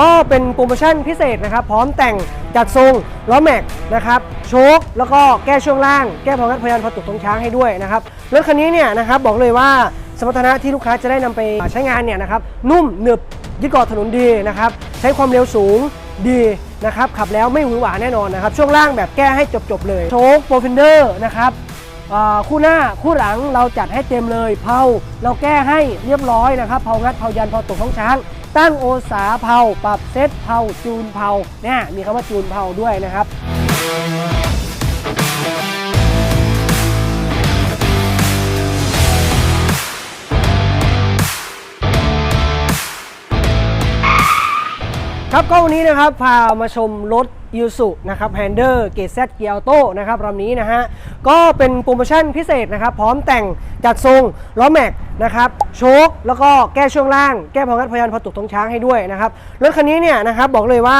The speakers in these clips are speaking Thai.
ก็เป็นโปรโมชั่นพิเศษนะครับ พร้อมแต่งจัดทรงล้อแม็กนะครับโชคแล้วก็แก้ช่วงล่าง แก้พองัดพยันพอตกตรงช้างให้ด้วยนะครับรถคันนี้เนี่ยนะครับบอกเลยว่าสมรรถนะที่ลูกค้าจะได้นำไปใช้งานเนี่ยนะครับนุ่มหนึบยึดเกาะถนนดีนะครับใช้ความเร็วสูงดีนะครับขับแล้วไม่หวือหวาแน่นอนนะครับ ช่วงล่างแบบแก้ให้จบๆเลยโชคโปรฟินเดอร์นะครับคู่หน้าคู่หลังเราจัดให้เต็มเลยเผาเราแก้ให้เรียบร้อยนะครับเผางัดเผายันเผาตกท้องช้าง ตั้งโอสาเผาปรับเซตเผาจูนเผาเนี่ยมีคำว่าจูนเผาด้วยนะครับครับก็วันนี้นะครับพามาชมรถ ยูสุนะครับแฮนเดอร์เก z แซเกียร์โต้นะครับลำนี้นะฮะก็เป็นโปรโมชั่นพิเศษนะครับ พร้อมแต่งจัดทรงล้อแม็กนะครับโชคแล้วก็แก้ช่วงล่าง แก้พองัดพยันพอตกตรงช้างให้ด้วยนะครับรถคันนี้เนี่ยนะครับบอกเลยว่า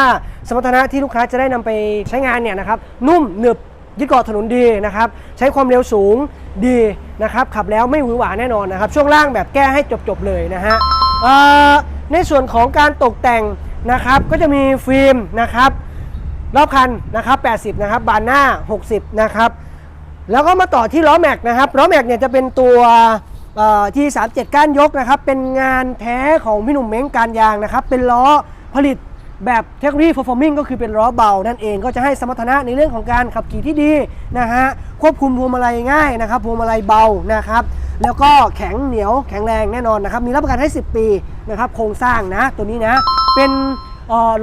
สมรรถนะที่ลูกค้าจะได้นำไปใช้งานเนี่ยนะครับนุ่มหนึบยึดเกาะถนนดีนะครับใช้ความเร็วสูงดีนะครับขับแล้วไม่หวือหวาแน่นอนนะครับช่วงล่างแบบแก้ให้จบๆเลยนะฮะในส่วนของการตกแต่งนะครับก็จะมีฟิล์มนะครับ รอบคันนะครับ 80 นะครับ บานหน้า 60 นะครับ แล้วก็มาต่อที่ล้อแม็กนะครับ ล้อแม็กเนี่ยจะเป็นตัวที่37 ก้านยกนะครับ เป็นงานแท้ของพี่หนุ่มเม้งการยางนะครับ เป็นล้อผลิตแบบเทคโนโลยี performing ก็คือเป็นล้อเบา นั่นเองก็จะให้สมรรถนะในเรื่องของการขับขี่ที่ดีนะฮะ ควบคุมพวงมาลัยง่ายนะครับ พวงมาลัยเบานะครับ แล้วก็แข็งเหนียวแข็งแรงแน่นอนนะครับ มีรับประกันให้ 10 ปีนะครับ โครงสร้างนะตัวนี้นะ เป็น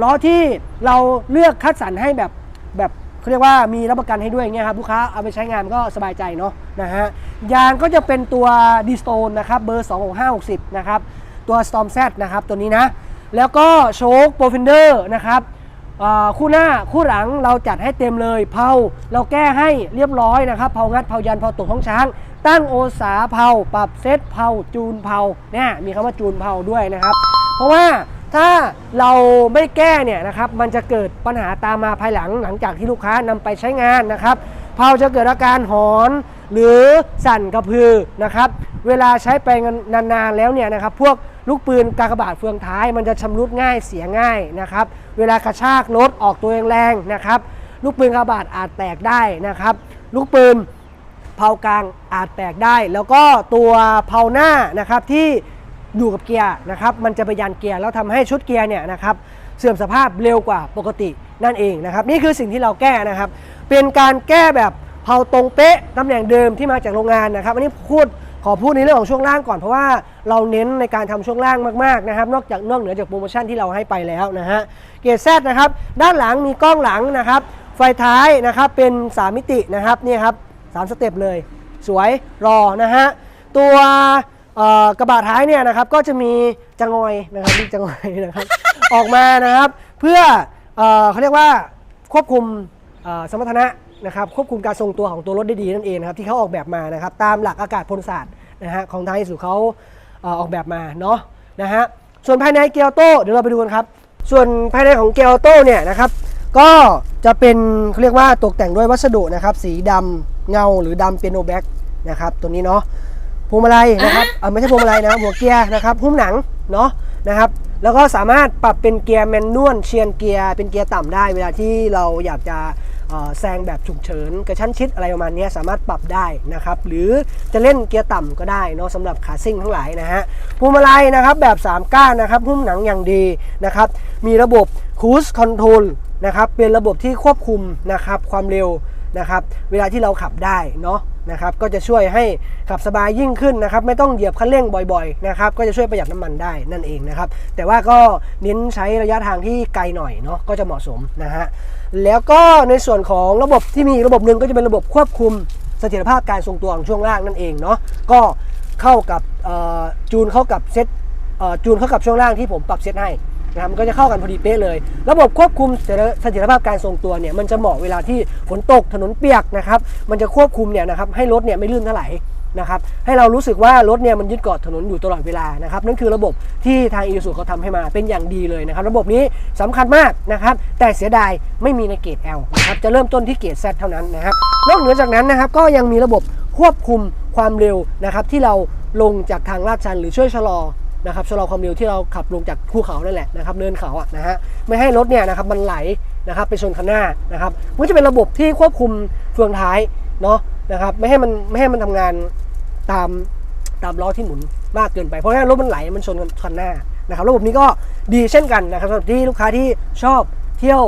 ล้อที่เราเลือกคัดสรรให้แบบแบบเขาเรียกว่ามีรับประกันให้ด้วยอย่างเงี้ยครับลูกค้าเอาไปใช้งานก็สบายใจเนาะนะฮะยางก็จะเป็นตัวดีสโตนนะครับเบอร์26560นะครับตัว Storm Z นะครับตัวนี้นะ แล้วก็โชคโปรฟินเดอร์นะครับคู่หน้าคู่หลังเราจัดให้เต็มเลยเผาเราแก้ให้เรียบร้อยนะครับเผางัดเผายันเผาตกท้องช้าง ตั้งโอสาเผาปรับเซตเผาจูนเผาเนี่ยมีคำว่าจูนเผาด้วยนะครับ เพราะว่า ถ้าเราไม่แก้เนี่ยนะครับมันจะเกิดปัญหาตามมาภายหลังหลังจากที่ลูกค้านำไปใช้งานนะครับเผาจะเกิดอาการหอนหรือสั่นกระพือนะครับ เวลาใช้ไปนานๆแล้วเนี่ยนะครับ พวกลูกปืนกากบาดเฟืองท้ายมันจะชำรุดง่ายเสียง่ายนะครับ เวลากระชากรถออกตัวแรงๆนะครับ ลูกปืนกากบาดอาจแตกได้นะครับ ลูกปืนเผากลางอาจแตกได้ แล้วก็ตัวเผาหน้านะครับที่ อยู่กับเกียร์นะครับมันจะไปยันเกียร์แล้วทำให้ชุดเกียร์เนี่ยนะครับเสื่อมสภาพเร็วกว่าปกตินั่นเองนะครับนี่คือสิ่งที่เราแก้นะครับ เป็นการแก้แบบเผาตรงเป๊ะตำแหน่งเดิมที่มาจากโรงงานนะครับอันนี้พูดขอพูดในเรื่องของช่วงล่างก่อนเพราะว่าเราเน้นในการทำช่วงล่างมากๆนะครับ นอกจากนอกเหนือจากโปรโมชั่นที่เราให้ไปแล้วนะฮะเกียร์แซดนะครับด้านหลังมีกล้องหลังนะครับ ไฟท้ายนะครับเป็นสามมิตินะครับนี่ครับสามสเต็ปเลย สวยรอนะฮะตัว กระบะท้ายเนี่ยนะครับก็จะมีจงอยนะครับมีจงอยนะครับ ออกมานะครับ เพื่อเอเขาเรียกว่าควบคุมสมรรถนะนะครับควบคุมการทรงตัวของตัวรถได้ดีนั่นเองนะครับที่เขาออกแบบมานะครับตามหลักอากาศพลศาสตร์นะฮะของทางอิสุเขาเออกแบบมาเนาะนะฮะส่วนภายในเกียร์โต้เดี๋ยวเราไปดูกันครับ ส่วนภายในของเกียร์โต้เนี่ยนะครับก็จะเป็นเขาเรียกว่าตกแต่งด้วยวัสดุนะครับสีดำเงาหรือดำเปียโนแบ็กนะครับตัวนี้เนาะ พวงมาลัยนะครับเออไม่ใช่พวงมาลัยนะหัวเกียร์นะครับหุ้มหนังเนาะนะครับ แล้วก็สามารถปรับเป็นเกียร์แมนนวลเชียนเกียร์เป็นเกียร์ต่ำได้ เวลาที่เราอยากจะเอ่อแซงแบบฉุกเฉินกระชั้นชิดอะไรประมาณเนี้ยสามารถปรับได้นะครับ หรือจะเล่นเกียร์ต่ำก็ได้เนาะสำหรับขาซิ่งทั้งหลายนะฮะพวงมาลัยนะครับแบบ 3 ก้านนะครับหุ้มหนังอย่างดีนะครับ มีระบบ Cruise Control นะครับเป็นระบบที่ควบคุมนะครับความเร็ว นะครับเวลาที่เราขับได้เนาะนะครับก็จะช่วยให้ขับสบายยิ่งขึ้นนะครับไม่ต้องเหยียบคันเร่งบ่อยๆนะครับก็จะช่วยประหยัดน้ำมันได้นั่นเองนะครับแต่ว่าก็เน้นใช้ระยะทางที่ไกลหน่อยเนาะก็จะเหมาะสมนะฮะแล้วก็ในส่วนของระบบที่มีระบบหนึ่งก็จะเป็นระบบควบคุมเสถียรภาพการทรงตัวของช่วงล่างนั่นเองเนาะก็เข้ากับจูนเข้ากับเซตจูนเข้ากับช่วงล่างที่ผมปรับเซตให้ นะครับมันก็จะเข้ากันพอดีเป๊ะเลย ระบบควบคุมเสถียรภาพการทรงตัวเนี่ยมันจะเหมาะเวลาที่ฝนตกถนนเปียกนะครับมันจะควบคุมเนี่ยนะครับให้รถเนี่ยไม่ลื่นเท่าไหร่นะครับให้เรารู้สึกว่ารถเนี่ยมันยึดเกาะถนนอยู่ตลอดเวลานะครับนั่นคือระบบที่ทางอีซูเขาทำให้มาเป็นอย่างดีเลยนะครับระบบนี้สำคัญมากนะครับแต่เสียดายไม่มีในเกรด L นะครับจะเริ่มต้นที่เกรด Z เท่านั้นนะครับนอกเหนือจากนั้นนะครับก็ยังมีระบบควบคุมความเร็วนะครับที่เราลงจากทางลาดชันหรือช่วยชะลอ นะครับชะลอความเร็วที่เราขับลงจากภูเขานั่นแหละนะครับเนินเขาอะนะฮะไม่ให้รถเนี่ยนะครับมันไหลนะครับไปชนคันหน้านะครับมันจะเป็นระบบที่ควบคุมเฟืองท้ายเนาะนะครับไม่ให้มันไม่ให้มันทำงานตามตามล้อที่หมุนมากเกินไปเพราะฉะนั้นรถมันไหลมันชนคันหน้านะครับระบบนี้ก็ดีเช่นกันนะครับสำหรับที่ลูกค้าที่ชอบเที่ยว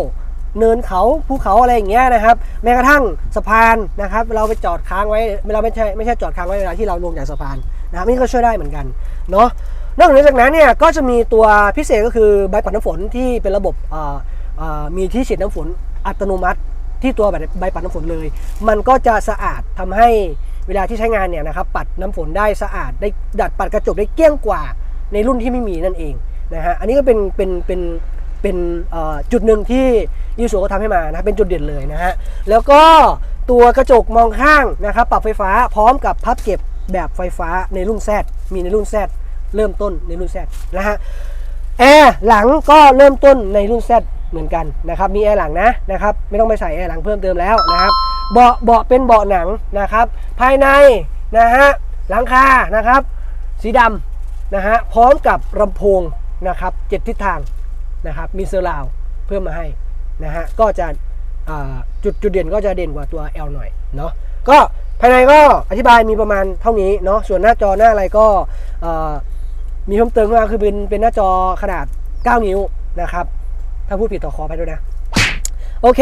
เนินเขาภูเขาอะไรอย่างเงี้ยนะครับแม้กระทั่งสะพานนะครับเราไปจอดค้างไว้เราไม่ใช่ไม่ใช่จอดค้างไว้เวลาที่เราลงจากสะพานนะครับนี่ก็ช่วยได้เหมือนกันเนาะ นอกเหนือจากนั้นเนี่ยก็จะมีตัวพิเศษก็คือใบปัดน้ำฝนที่เป็นระบบมีที่ฉีดน้ำฝนอัตโนมัติ ที่ตัวใบปัดน้ำฝนเลย มันก็จะสะอาดทำให้เวลาที่ใช้งานเนี่ยนะครับปัดน้ำฝนได้สะอาดได้ดัดปัดกระจกได้เกลี้ยงกว่าในรุ่นที่ไม่มีนั่นเองนะฮะอันนี้ก็เป็นเป็นเป็นเป็นจุดหนึ่งที่ยูสูก็ทำให้มานะเป็นจุดเด่นเลยนะฮะแล้วก็ตัวกระจกมองข้างนะครับปรับไฟฟ้าพร้อมกับพับเก็บแบบไฟฟ้าในรุ่น Z มีในรุ่น Z เริ่มต้นในรุ่น Z นะฮะแอร์หลังก็เริ่มต้นในรุ่น Z เหมือนกันนะครับมีแอร์หลังนะนะครับไม่ต้องไปใส่แอร์หลังเพิ่มเติมแล้วนะครับเบาะเบาะเป็นเบาะหนังนะครับ ภายในนะฮะหลังคานะครับ สีดำนะฮะพร้อมกับลำโพงนะครับเจ็ดทิศทางนะครับมีเซอร์ราวเพิ่มมาให้นะฮะก็จะจุดจุดเด่นก็จะเด่นกว่าตัว L หน่อยเนาะก็ภายในก็อธิบายมีประมาณเท่านี้เนาะส่วนหน้าจอหน้าอะไรก็ มีเพิ่มเติมมาคือเป็นเป็นหน้าจอขนาด 9 นิ้วนะครับ ถ้าพูดผิดต่อขอไปด้วยนะ โอเค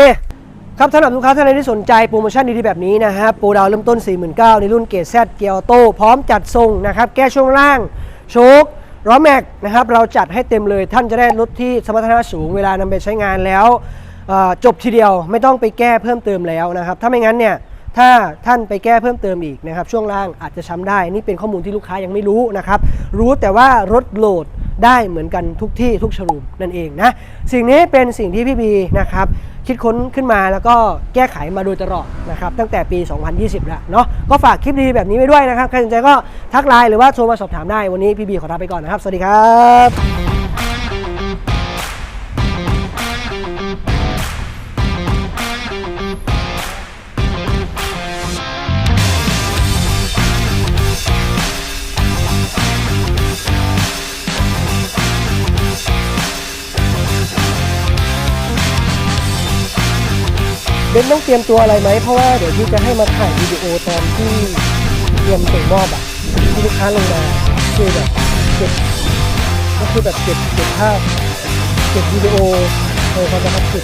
ครับสำหรับลูกค้าท่านใดที่สนใจโปรโมชั่นดีๆแบบนี้นะฮะโปรดาวเริ่มต้น 49,000ในรุ่นเกรด Z เกียร์ออโต้พร้อมจัดทรงนะครับ แก้ช่วงล่าง โชคล้อแม็กนะครับ เราจัดให้เต็มเลยท่านจะได้รถที่สมรรถนะสูงเวลานำไปใช้งานแล้วจบทีเดียวไม่ต้องไปแก้เพิ่มเติมแล้วนะครับ ถ้าไม่งั้นเนี่ย ถ้าท่านไปแก้เพิ่มเติมอีกนะครับช่วงล่างอาจจะช้ำได้ นี่เป็นข้อมูลที่ลูกค้ายังไม่รู้นะครับ รู้แต่ว่ารถโหลดได้เหมือนกันทุกที่ทุกชลูมนั่นเองนะ สิ่งนี้เป็นสิ่งที่พี่บีนะครับคิดค้นขึ้นมาแล้วก็แก้ไขมาโดยตลอดนะครับตั้งแต่ปี 2020 แล้วเนาะก็ฝากคลิปดีแบบนี้ไว้ด้วยนะครับใครสนใจก็ทักไลน์หรือว่าโทรมาสอบถามได้วันนี้พี่บีขอลาไปก่อนนะครับ สวัสดีครับ เบนต้องเตรียมตัวอะไรไหม เพราะว่าเดี๋ยวพี่จะให้มาถ่ายวิดีโอตอนที่เตรียมส่งมอบอะที่ลูกค้าลงมาคือแบบเก็บก็คือแบบเก็บเก็บภาพเก็บวิดีโอในความประทับใจ